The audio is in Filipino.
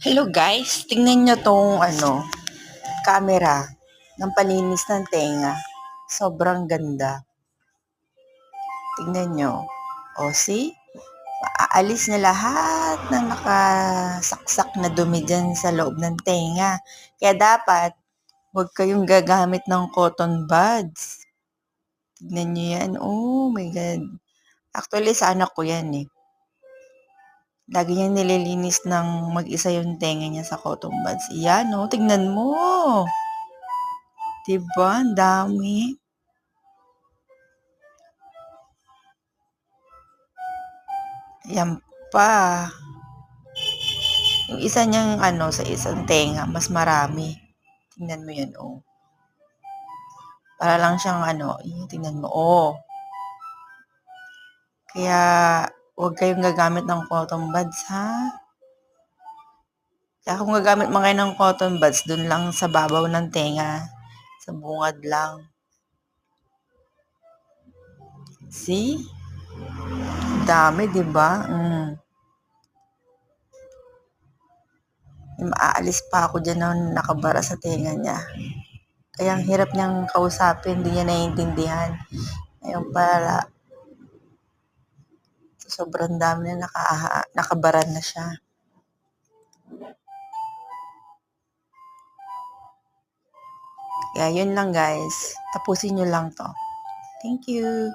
Hello guys, tingnan nyo tong ano, camera ng paninis ng tenga. Sobrang ganda. Tingnan nyo. O see? Aalis na lahat ng nakasaksak na dumi dyan sa loob ng tenga. Kaya dapat, huwag kayong gagamit ng cotton buds. Tignan nyo yan. Oh my God. Actually, sa anak ko yan eh. Lagi niya nililinis ng mag-isa yung tenga niya sa cotton buds. Yan, oh. Tignan mo. Diba? Ang dami. Yan pa. Yung isa niyang ano, sa isang tenga, mas marami. Tingnan mo yan, oh. Para lang siyang ano, tingnan mo, oh. Kaya, huwag kayong gagamit ng cotton buds, ha? Kaya kung gagamit man kayo ng cotton buds, dun lang sa babaw ng tenga. Sa bungad lang. See? Dami, di ba? Mm. Maaalis pa ako dyan na nakabara sa tenga niya. Kaya ang hirap niyang kausapin, hindi niya naiintindihan. Ngayon para sobrang dami na naka, nakabaran na siya. Kaya yun lang guys. Tapusin nyo lang to. Thank you.